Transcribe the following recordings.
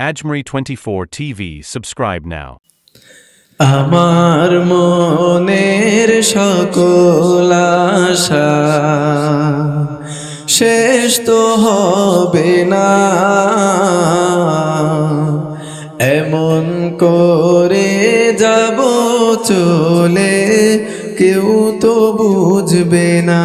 Ajmeri 24 TV. Subscribe now. আমার মনের সকল আশা শেষ তো হবে না এমন করে যাব চলে, কেউ তো বুঝবে না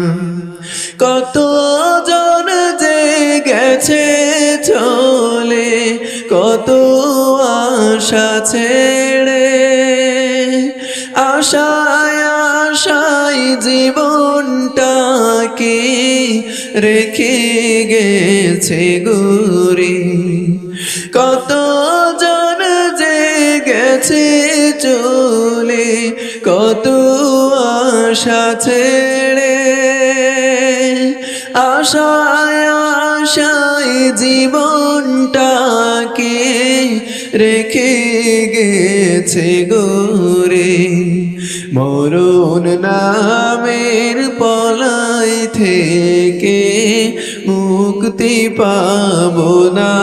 কত জন যে গেছে চলে, কত আশা ছেড়ে। আশায় আশায় জীবনটাকে রেখে গেছে গুরি। কত জন যে গেছে চলে, কত আশা ছেড়ে। আশায় আশায় জীবনটাকে রেখে গেছে গোরে মরুন নামের পলাই থেকে মুক্তি পাব না।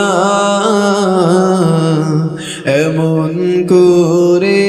এমন করে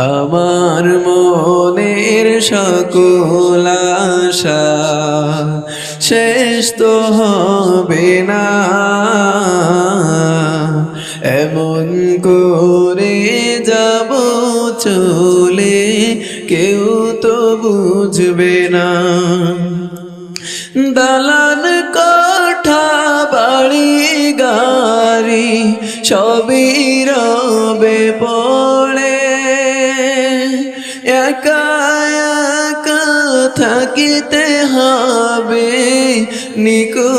আমার মনের সকল আশা শেষ তো হবে না। এমন করে যাব চলে কেউ তো বুঝবে না। দালান কোঠা, বাড়ি, গাড়ি সবই রবে পড়ে একা একা থাকিতে হবে নিকো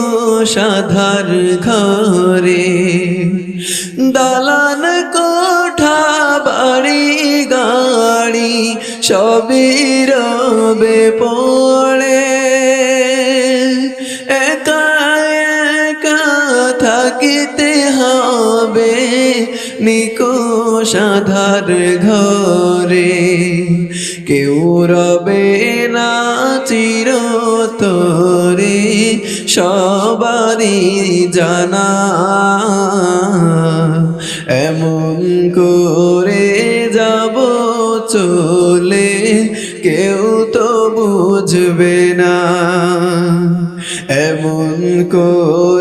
সাধার ঘরে। দালান কোঠা বাড়ি গাড়ি সবই রবে নিকো সাধার ঘরে। কেউ রবে না চিরতরে, সবারই জানা। এমন করে যাব চলে, কেউ তো বুঝবে না। এমন করে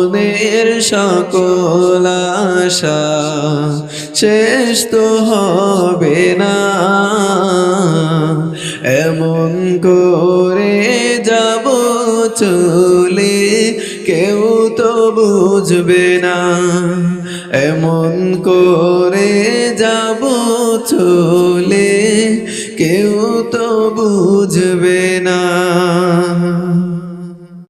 মনের সকল আশা শেষ তো হবে না। এমন করে যাব চলে কেউ তো বুঝবে না। এমন করে যাব চলে কেউ তো বুঝবে